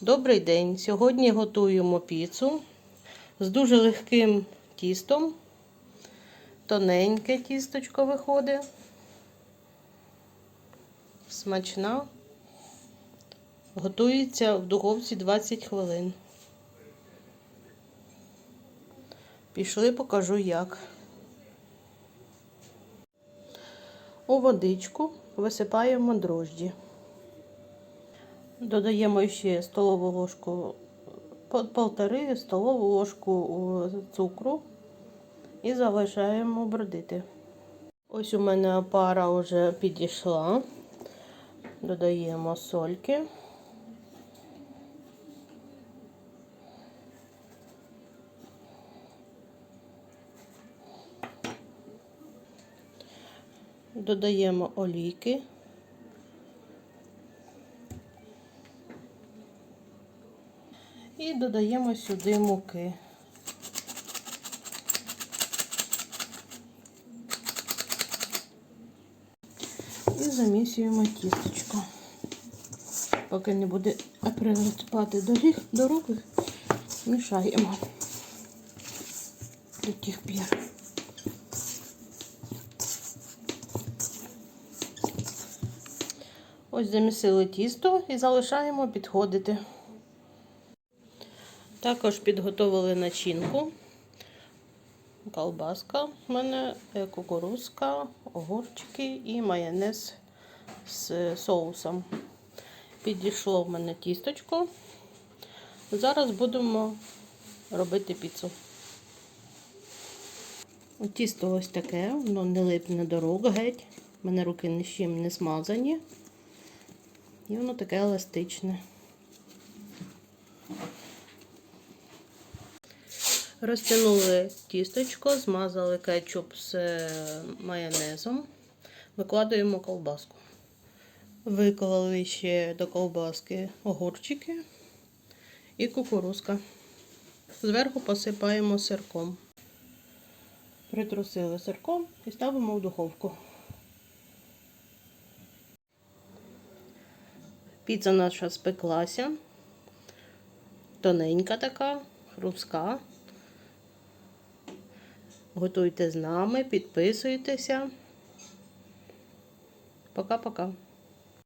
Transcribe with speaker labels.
Speaker 1: Добрий день! Сьогодні готуємо піцу з дуже легким тістом. Тоненьке тісточко виходить. Смачна. Готується в духовці 20 хвилин. Пішли, покажу як. У водичку висипаємо дрожджі. Додаємо ще столову ложку, полтори столову ложку цукру і залишаємо бродити. Ось у мене пара вже підійшла. Додаємо сольки. Додаємо олійки. І додаємо сюди муки. І замісюємо тісточко. Поки не буде прилипати до, рук, мішаємо до тих пір. Ось замісили тісто і залишаємо підходити. Також підготовили начинку. Колбаска в мене, е, кукурузка, огурчики і майонез з соусом. Підійшло в мене тісточко. Зараз будемо робити піцу. Тісто ось таке, воно не липне до рук геть. У мене руки ні з чим не смазані. І воно таке еластичне. Розтягнули тісточко, змазали кетчуп з е, майонезом, викладаємо ковбаску. Виклали ще до ковбаски огурчики і кукурузка. Зверху посипаємо сирком. Притрусили сирком і ставимо в духовку. Піца наша спеклася. Тоненька така, хрустка. Готуйте з нами, підписуйтеся. Пока-пока.